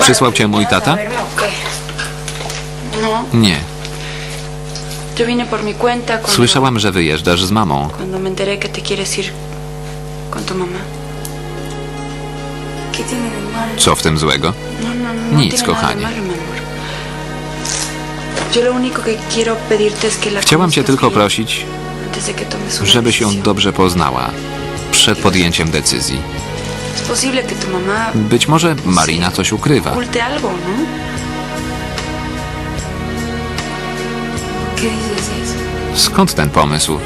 Przysłał cię mój tata? No, Nie. Słyszałam, że wyjeżdżasz z mamą. Co w tym złego? No, no, Nic, kochanie. Chciałam cię tylko prosić, żebyś ją dobrze poznała przed podjęciem decyzji. Być może Marina coś ukrywa. ¿no? Skąd ten pomysł?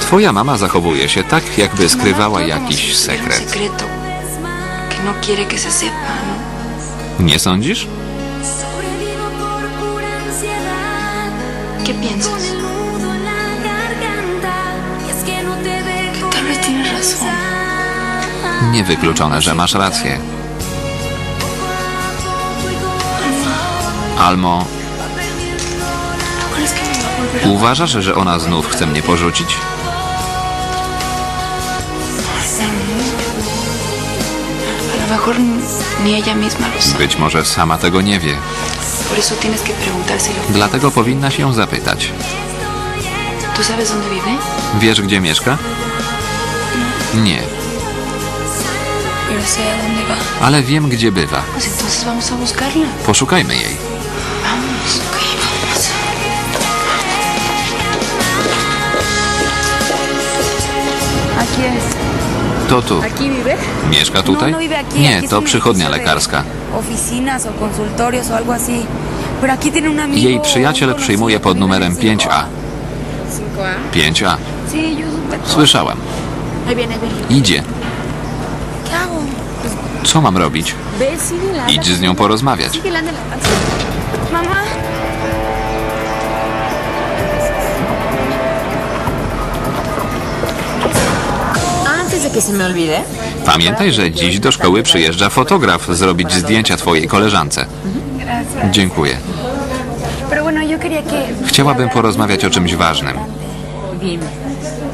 Twoja mama zachowuje się tak, jakby skrywała jakiś sekret. no ¿no? Nie sądzisz? ¿Qué piensas? Niewykluczone, że masz rację. Almo, va perdiendo la ¿Tú crees que me va a volver a uważasz, że ona znów chce mnie porzucić? Być może sama tego nie wie. Dlatego powinna się zapytać. Wiesz, gdzie mieszka? Nie, ale wiem, gdzie bywa. Poszukajmy jej. To tu. Mieszka tutaj? No, no vive aquí. Nie, to przychodnia lekarska. Jej przyjaciel przyjmuje pod numerem el 5A. 5A. 5A? 5A. Sí, yo supe todo. Słyszałem. Idzie. Co mam robić? Idź z nią porozmawiać. Olvide, Pamiętaj, że dziś do szkoły przyjeżdża fotograf zrobić zdjęcia twojej koleżance. Dziękuję. Chciałabym porozmawiać o czymś ważnym.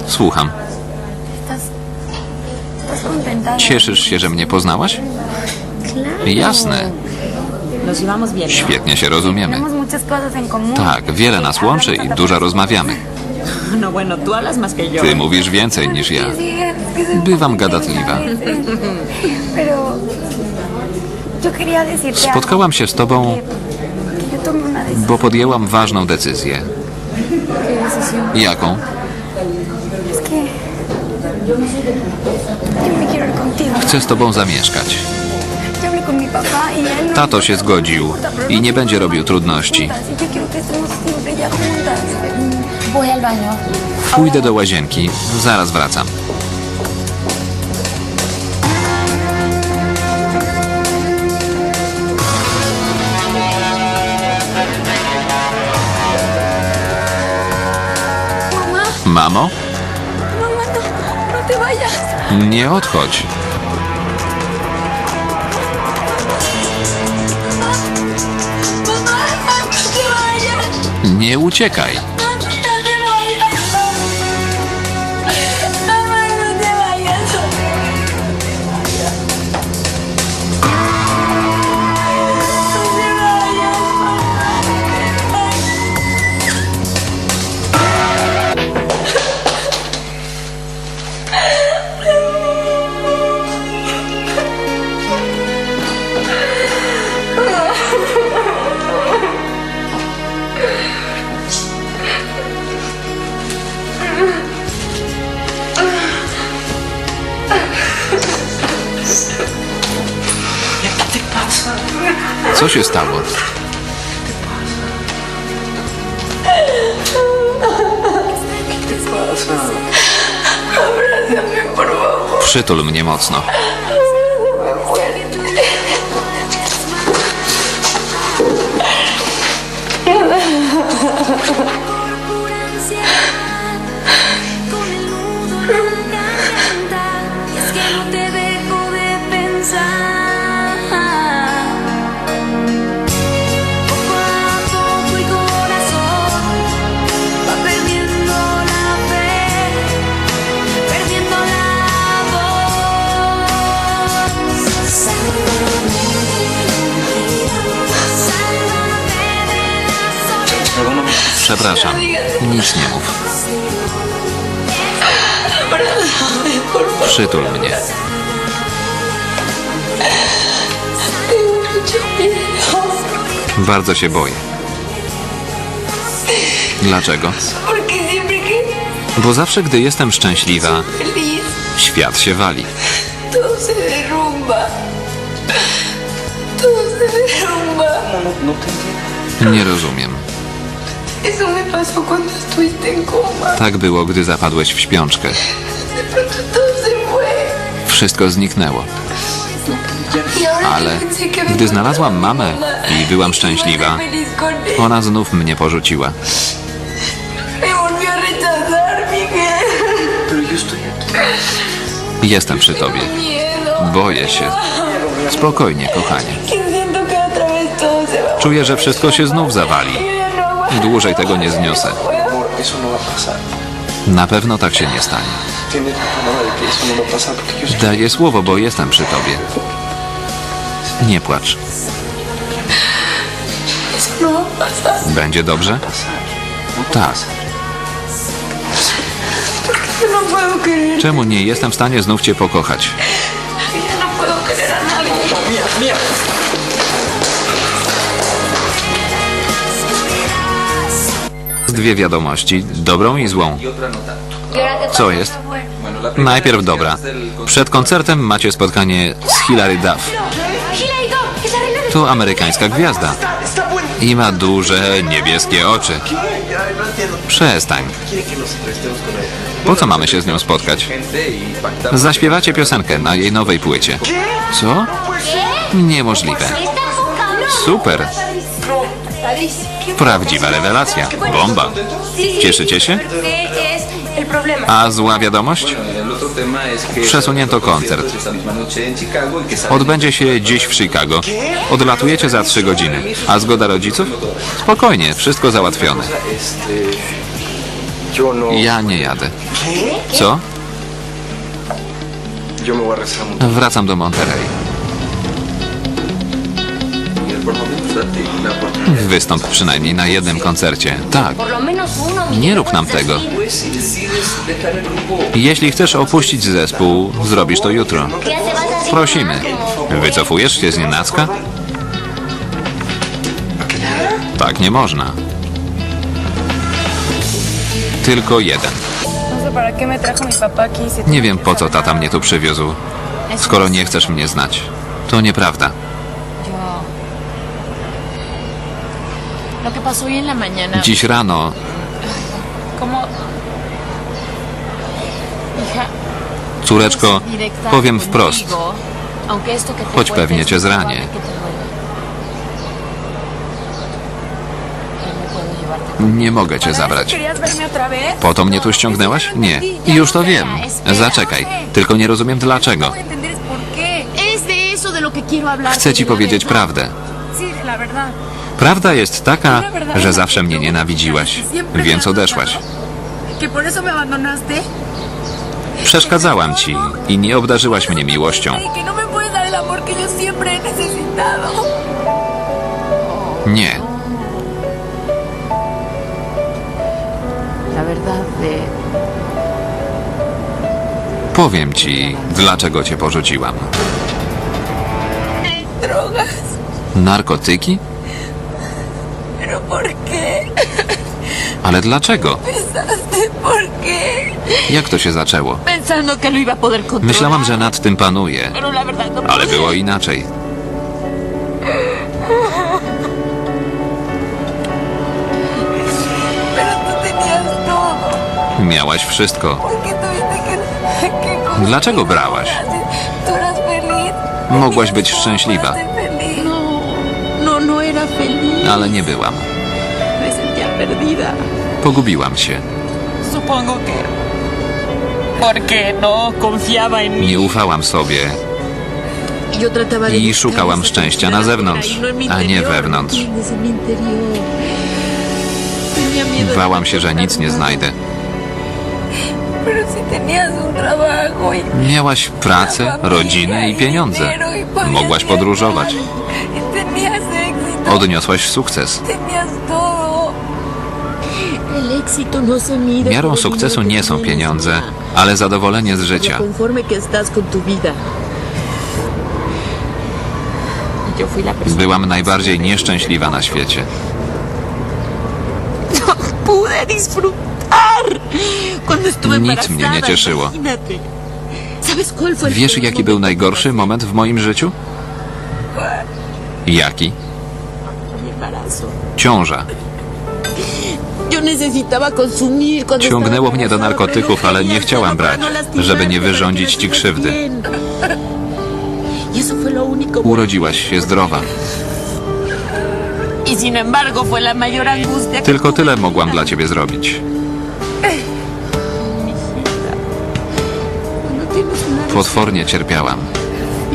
Słucham. Cieszysz się, że mnie poznałaś? Jasne. Świetnie się rozumiemy. Tak, wiele nas łączy i dużo rozmawiamy. No. Ty mówisz więcej niż ja. Bywam gadatliwa. Spotkałam się z tobą, bo podjęłam ważną decyzję. Jaką? Chcę z tobą zamieszkać. Tato się zgodził i nie będzie robił trudności. Pójdę do łazienki, zaraz wracam. Mamo, nie odchodź. Nie uciekaj. Co się stało? Przytul mnie mocno. Przepraszam. Nic nie mów. Przytul mnie. Bardzo się boję. Dlaczego? Bo zawsze, gdy jestem szczęśliwa, świat się wali. Nie rozumiem. Tak było, gdy zapadłeś w śpiączkę. Wszystko zniknęło. Ale gdy znalazłam mamę i byłam szczęśliwa, ona znów mnie porzuciła. Jestem przy tobie. Boję się. Spokojnie, kochanie. Czuję, że wszystko się znów zawali. Dłużej tego nie zniosę. Na pewno tak się nie stanie. Daję słowo, bo jestem przy tobie. Nie płacz. Będzie dobrze? Tak. Czemu nie jestem w stanie znów cię pokochać? Dwie wiadomości, dobrą i złą. Co jest? Najpierw dobra. Przed koncertem macie spotkanie z Hilary Duff. To amerykańska gwiazda. I ma duże, niebieskie oczy. Przestań. Po co mamy się z nią spotkać? Zaśpiewacie piosenkę na jej nowej płycie. Co? Niemożliwe. Super. Prawdziwa rewelacja. Bomba. Cieszycie się? A zła wiadomość? Przesunięto koncert. Odbędzie się dziś w Chicago. Odlatujecie za trzy godziny. A zgoda rodziców? Spokojnie, wszystko załatwione. Ja nie jadę. Co? Wracam do Monterey. Wystąp przynajmniej na jednym koncercie. Tak. Nie rób nam tego. Jeśli chcesz opuścić zespół, zrobisz to jutro. Prosimy. Wycofujesz się z nienacka? Tak nie można. Tylko jeden. Nie wiem po co tata mnie tu przywiózł, skoro nie chcesz mnie znać. To nieprawda. Yo. Lo que pasó hoy en la mañana. Dziś rano. Córeczko, directa powiem wprost. Choć pewnie cię zranię. no Nie mogę cię zabrać. Po to mnie tu ściągnęłaś? Nie. Już to wiem. Zaczekaj. Tylko nie rozumiem dlaczego. No. Chcę ci powiedzieć prawdę. Prawda jest taka, że zawsze mnie nienawidziłaś, więc odeszłaś. Przeszkadzałam ci i nie obdarzyłaś mnie miłością. Y no. Nie. Powiem ci, dlaczego cię porzuciłam. Drogas. Narkotyki? Ale dlaczego? Jak to się zaczęło? Myślałam, że nad tym no ale było inaczej. Miałaś wszystko. Dlaczego brałaś? Mogłaś być szczęśliwa. No, no, no ale nie byłam. Pogubiłam się. Supongo que... Porque no confiaba en mí. Nie ufałam sobie I szukałam szczęścia na zewnątrz, y no a nie wewnątrz. Bałam się, że nic nie znajdę. Pero si tenías un trabajo y Miałaś pracę, rodzinę i pieniądze. Mogłaś podróżować. y tenías éxito. Odniosłaś sukces. Miarą por el sukcesu nie są pieniądze, ale zadowolenie z życia. Byłam najbardziej nieszczęśliwa na świecie. Estuve Nic mnie nie cieszyło. Imagínate. ¿Sabes cuál fue el Wiesz, jaki był najgorszy moment w moim życiu? Jaki? Ciąża. Ciągnęło mnie do narkotyków, no ale nie chciałam brać, no żeby nie wyrządzić ci krzywdy. Urodziłaś się zdrowa. Tylko tyle mogłam dla ciebie zrobić. Una Potwornie cierpiałam.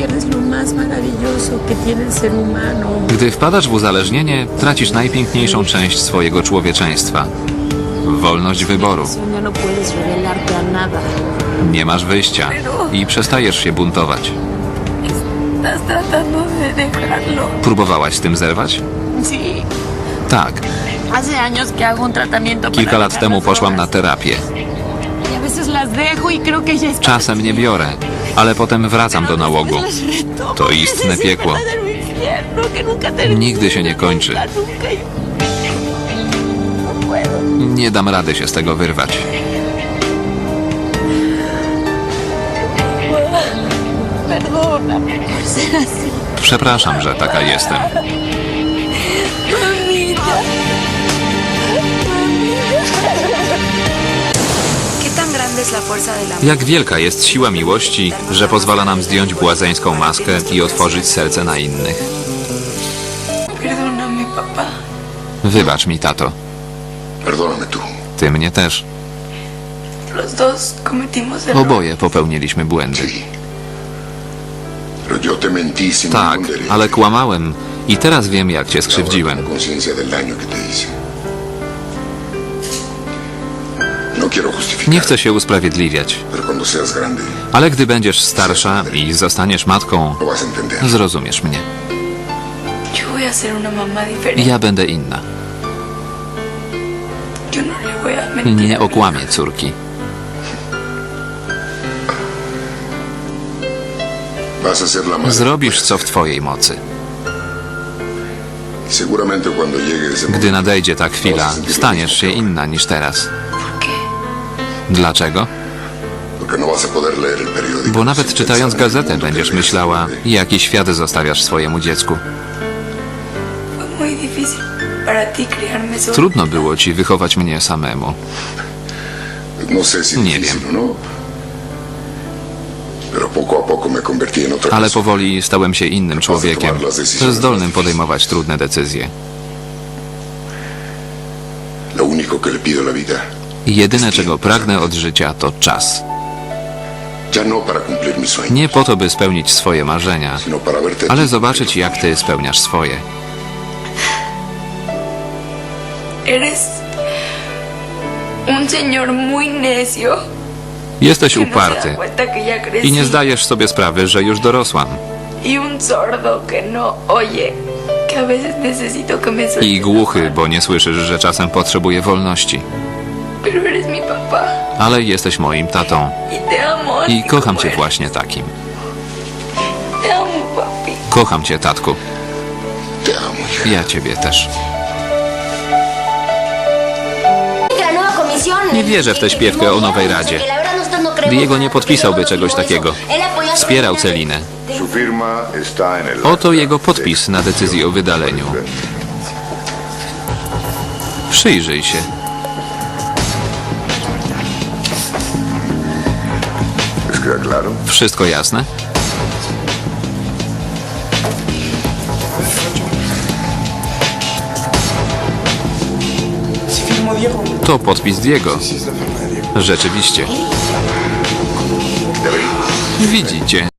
Pierdes lo más maravilloso que tiene el ser humano. Gdy wpadasz w uzależnienie, tracisz najpiękniejszą część swojego człowieczeństwa. Wolność wyboru. No. Nie masz wyjścia i przestajesz się buntować. Próbowałaś z tym zerwać? Tak. Kilka lat temu poszłam na terapię. Y y. Czasem nie biorę, ale potem wracam do nałogu. To istne piekło. Nigdy się nie kończy. Nie dam rady się z tego wyrwać. Przepraszam, że taka jestem. Jak wielka jest siła miłości, że pozwala nam zdjąć błazeńską maskę i otworzyć serce na innych. Wybacz mi, tato. Ty mnie też. Oboje popełniliśmy błędy. Tak, ale kłamałem i teraz wiem, jak cię skrzywdziłem. Nie chcę się usprawiedliwiać, ale gdy będziesz starsza i zostaniesz matką, zrozumiesz mnie. Ja będę inna. No. Nie okłamię córki. Zrobisz, co w twojej mocy. Gdy nadejdzie ta chwila, staniesz się inna niż teraz. Periódico. Bo nawet czytając gazetę będziesz myślała, jaki świat zostawiasz swojemu dziecku. Trudno było ci wychować mnie samemu. No Nie wiem. no. Ale powoli stałem się innym człowiekiem, zdolnym podejmować trudne decyzje. Lo único que le pido a la vida, Jedyne, czego pragnę od życia, to czas. no Nie po to, by spełnić swoje marzenia, ale zobaczyć, jak ty spełniasz swoje. Jesteś no uparty i nie zdajesz sobie sprawy, że już dorosłam. Y no I głuchy, bo nie słyszysz, że czasem potrzebuję wolności. Ale jesteś moim tatą Y te amo. i kocham cię właśnie takim. Te amo, papi. Kocham cię, tatku. Te amo, hija. Ja ciebie też. Nie wierzę w tę śpiewkę o nowej radzie. Diego nie podpisałby czegoś takiego. Wspierał Celinę. Oto jego podpis na decyzję o wydaleniu. Przyjrzyj się. Wszystko jasne? To podpis Diego. Rzeczywiście. Widzicie,